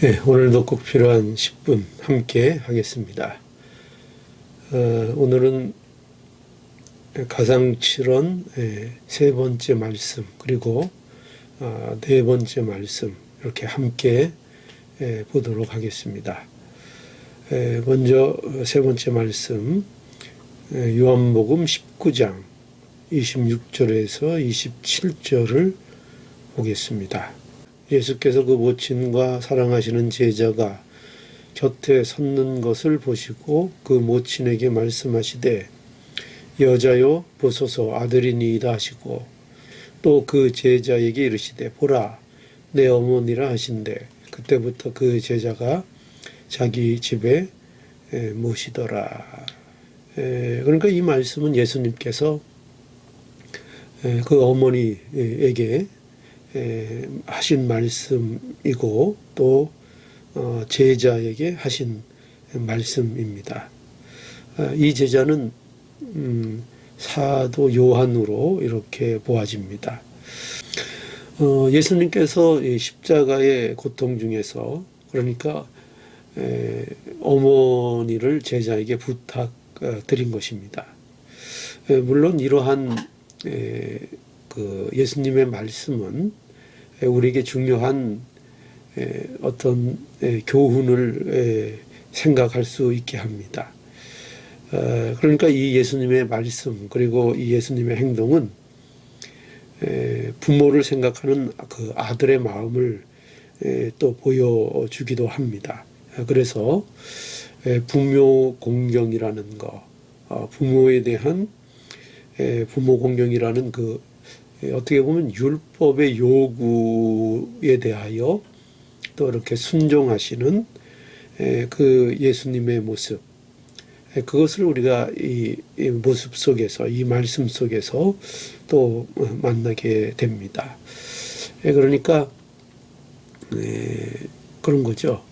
네, 오늘도 꼭 필요한 10분 함께 하겠습니다. 어, 오늘은 가상칠언 예, 세 번째 말씀 그리고 아, 네 번째 말씀 이렇게 함께 예, 보도록 하겠습니다. 예, 먼저 세 번째 말씀 예, 요한복음 19장 26절에서 27절을 보겠습니다. 예수께서 그 모친과 사랑하시는 제자가 곁에 섰는 것을 보시고 그 모친에게 말씀하시되 여자요 보소서 아들이니이다 하시고 또 그 제자에게 이르시되 보라 내 어머니라 하신대 그때부터 그 제자가 자기 집에 에, 모시더라. 에, 그러니까 이 말씀은 예수님께서 에, 그 어머니에게 에, 하신 말씀이고 또 어, 제자에게 하신 말씀입니다. 아, 이 제자는 음, 사도 요한으로 이렇게 보아집니다. 어, 예수님께서 이 십자가의 고통 중에서 그러니까 에, 어머니를 제자에게 부탁드린 것입니다. 에, 물론 이러한 에, 그 예수님의 말씀은 에, 우리에게 중요한 에, 어떤 에, 교훈을 에, 생각할 수 있게 합니다. 어, 그러니까 이 예수님의 말씀 그리고 이 예수님의 행동은 에, 부모를 생각하는 그 아들의 마음을 에, 또 보여주기도 합니다. 그래서 에, 부모 공경이라는 거, 어, 부모에 대한 에, 부모 공경이라는 그 에, 어떻게 보면 율법의 요구에 대하여 또 이렇게 순종하시는 에, 그 예수님의 모습 에, 그것을 우리가 이, 이 모습 속에서 이 말씀 속에서 또 어, 만나게 됩니다. 에, 그러니까 에, 그런 거죠.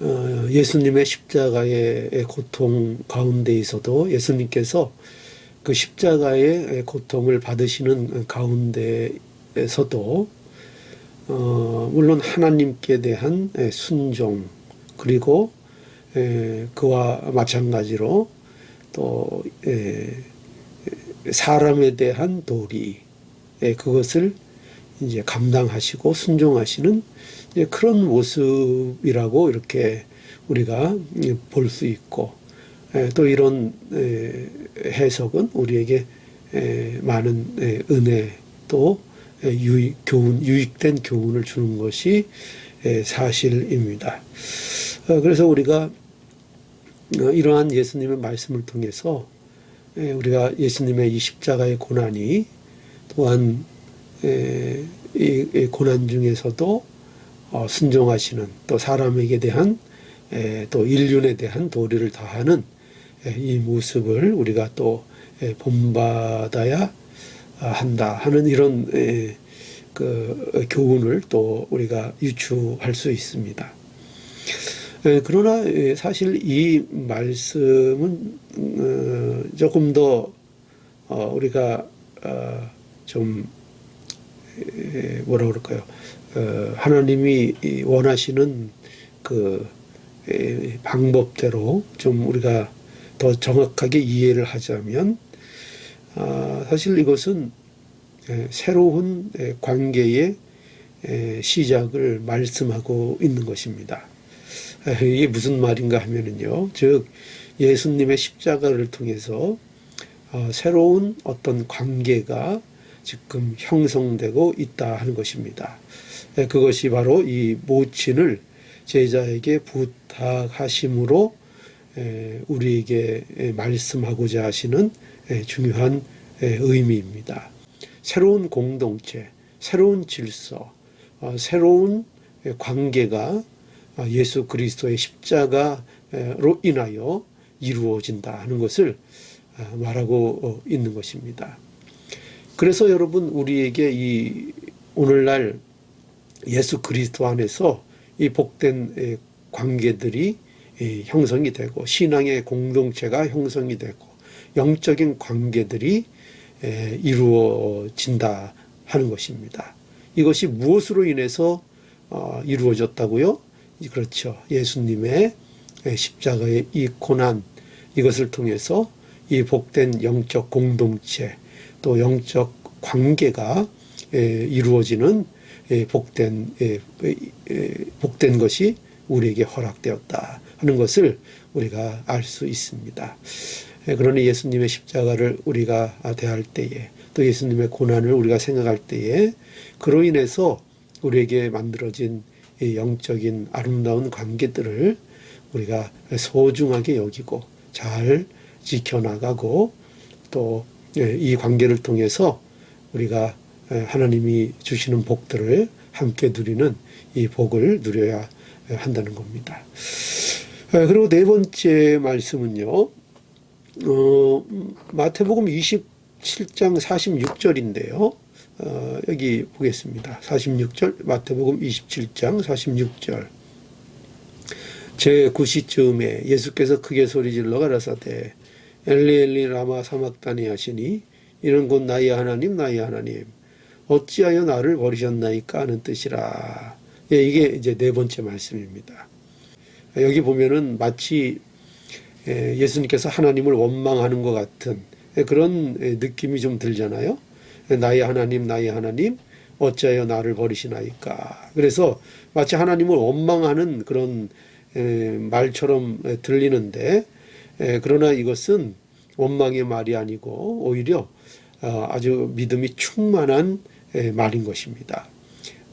어, 예수님의 십자가의 고통 가운데에서도 예수님께서 그 십자가의 고통을 받으시는 가운데에서도 어, 물론 하나님께 대한 순종 그리고 에, 그와 마찬가지로 또 에, 사람에 대한 도리 에, 그것을 이제 감당하시고 순종하시는 그런 모습이라고 이렇게 우리가 볼 수 있고 에, 또 이런 에, 해석은 우리에게 에, 많은 에, 은혜 또 에, 유익 교훈 유익된 교훈을 주는 것이 에, 사실입니다. 어, 그래서 우리가 어, 이러한 예수님의 말씀을 통해서 에, 우리가 예수님의 이 십자가의 고난이 또한 에, 이, 이 고난 중에서도 어, 순종하시는 또 사람에게 대한 에, 또 인륜에 대한 도리를 다하는 에, 이 모습을 우리가 또 에, 본받아야 아, 한다 하는 이런 에, 그 교훈을 또 우리가 유추할 수 있습니다. 에, 그러나 에, 사실 이 말씀은 어, 조금 더 어, 우리가 어, 좀 에, 뭐라 그럴까요? 어, 하나님이 이 원하시는 그 에, 방법대로 좀 우리가 더 정확하게 이해를 하자면 아, 사실 이것은 에, 새로운 에, 관계의 에, 시작을 말씀하고 있는 것입니다. 에, 이게 무슨 말인가 하면은요, 즉 예수님의 십자가를 통해서 어, 새로운 어떤 관계가 지금 형성되고 있다 하는 것입니다. 에, 그것이 바로 이 모친을 제자에게 부탁하심으로 에, 우리에게 에, 말씀하고자 하시는 에, 중요한 에, 의미입니다. 새로운 공동체, 새로운 질서, 어, 새로운 에, 관계가 어, 예수 그리스도의 십자가로 인하여 이루어진다 하는 것을 어, 말하고 어, 있는 것입니다. 그래서 여러분 우리에게 이 오늘날 예수 그리스도 안에서 이 복된 에, 관계들이 이 형성이 되고 신앙의 공동체가 형성이 되고 영적인 관계들이 에, 이루어진다 하는 것입니다. 이것이 무엇으로 인해서 어, 이루어졌다고요? 그렇죠. 예수님의 십자가의 이 고난 이것을 통해서 이 복된 영적 공동체 또 영적 관계가 에, 이루어지는 에, 복된 복된 것이 우리에게 허락되었다 하는 것을 우리가 알 수 있습니다. 에, 그러니 예수님의 십자가를 우리가 대할 때에 또 예수님의 고난을 우리가 생각할 때에 그로 인해서 우리에게 만들어진 이 영적인 아름다운 관계들을 우리가 소중하게 여기고 잘 지켜나가고 또 이 관계를 통해서 우리가 하나님이 주시는 복들을 함께 누리는 이 복을 누려야 한다는 겁니다. 그리고 네 번째 말씀은요, 어, 마태복음 27장 46절인데요. 어, 여기 보겠습니다. 46절, 마태복음 27장 46절. 제 9시쯤에 예수께서 크게 소리질러 가라사대 엘리 엘리 라마 사막다니 하시니 이는 곧 나의 하나님 나의 하나님 어찌하여 나를 버리셨나이까 하는 뜻이라. 예, 이게 이제 네 번째 말씀입니다. 여기 보면은 마치 예, 예수님께서 하나님을 원망하는 것 같은 그런 느낌이 좀 들잖아요. 나의 하나님, 나의 하나님, 어찌하여 나를 버리시나이까. 그래서 마치 하나님을 원망하는 그런 말처럼 들리는데, 그러나 이것은 원망의 말이 아니고 오히려 어, 아주 믿음이 충만한 말인 것입니다.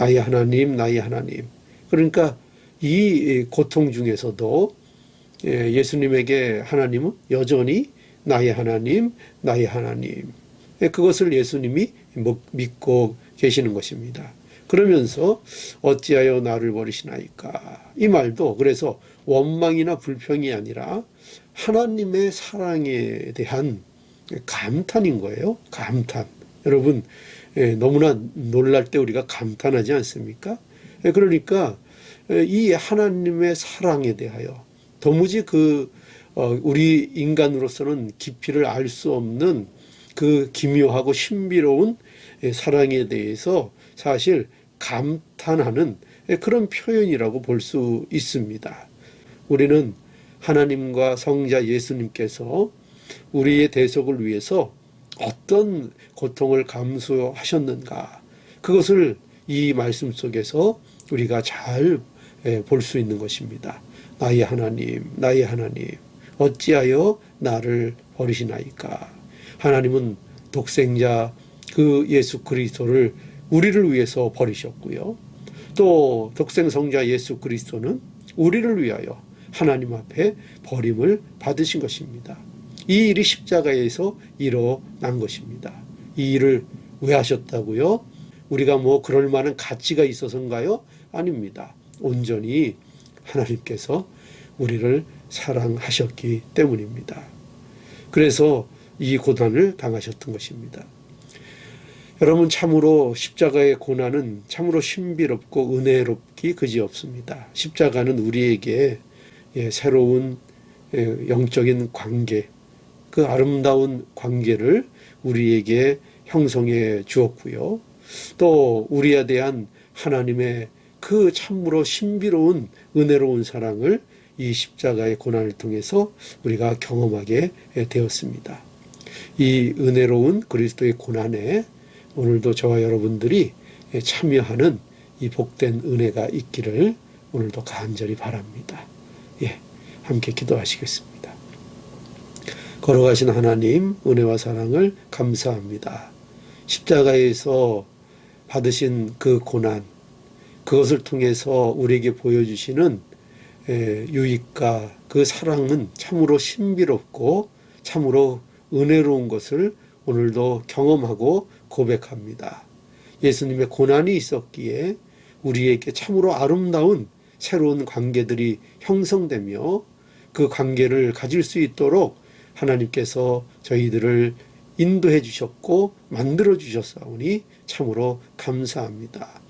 나의 하나님, 나의 하나님. 그러니까 이 고통 중에서도 예수님에게 하나님은 여전히 나의 하나님, 나의 하나님. 그것을 예수님이 믿고 계시는 것입니다. 그러면서 어찌하여 나를 버리시나이까 이 말도 그래서 원망이나 불평이 아니라 하나님의 사랑에 대한 감탄인 거예요. 감탄. 여러분 너무나 놀랄 때 우리가 감탄하지 않습니까? 그러니까 이 하나님의 사랑에 대하여 도무지 그 어, 우리 인간으로서는 깊이를 알 수 없는 그 기묘하고 신비로운 사랑에 대해서 사실 감탄하는 그런 표현이라고 볼 수 있습니다. 우리는 하나님과 성자 예수님께서 우리의 대속을 위해서 어떤 고통을 감수하셨는가 그것을 이 말씀 속에서 우리가 잘 볼 수 있는 것입니다. 나의 하나님, 나의 하나님, 어찌하여 나를 버리시나이까? 하나님은 독생자 그 예수 그리스도를 우리를 위해서 버리셨고요. 또 독생성자 예수 그리스도는 우리를 위하여 하나님 앞에 버림을 받으신 것입니다. 이 일이 십자가에서 일어난 것입니다. 이 일을 왜 하셨다고요? 우리가 뭐 그럴 만한 가치가 있어서인가요? 아닙니다. 온전히 하나님께서 우리를 사랑하셨기 때문입니다. 그래서 이 고난을 당하셨던 것입니다. 여러분 참으로 십자가의 고난은 참으로 신비롭고 은혜롭기 그지없습니다. 십자가는 우리에게 예, 새로운 예, 영적인 관계, 그 아름다운 관계를 우리에게 형성해 주었고요. 또 우리에 대한 하나님의 그 참으로 신비로운 은혜로운 사랑을 이 십자가의 고난을 통해서 우리가 경험하게 되었습니다. 이 은혜로운 그리스도의 고난에 오늘도 저와 여러분들이 참여하는 이 복된 은혜가 있기를 오늘도 간절히 바랍니다. 예, 함께 기도하시겠습니다. 걸어가신 하나님, 은혜와 사랑을 감사합니다. 십자가에서 받으신 그 고난, 그것을 통해서 우리에게 보여주시는 유익과 그 사랑은 참으로 신비롭고 참으로 은혜로운 것을 오늘도 경험하고 고백합니다. 예수님의 고난이 있었기에 우리에게 참으로 아름다운 새로운 관계들이 형성되며 그 관계를 가질 수 있도록 하나님께서 저희들을 인도해 주셨고 만들어 주셨사오니 참으로 감사합니다.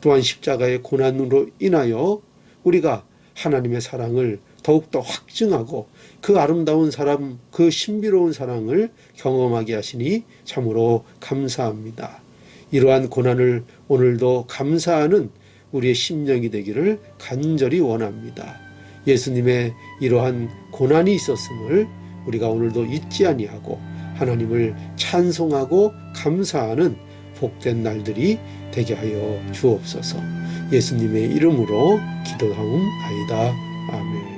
또한 십자가의 고난으로 인하여 우리가 하나님의 사랑을 더욱더 확증하고 그 아름다운 사람, 그 신비로운 사랑을 경험하게 하시니 참으로 감사합니다. 이러한 고난을 오늘도 감사하는 우리의 심령이 되기를 간절히 원합니다. 예수님의 이러한 고난이 있었음을 우리가 오늘도 잊지 아니하고 하나님을 찬송하고 감사하는 복된 날들이 되게 하여 주옵소서. 예수님의 이름으로 기도하옵나이다. 아멘.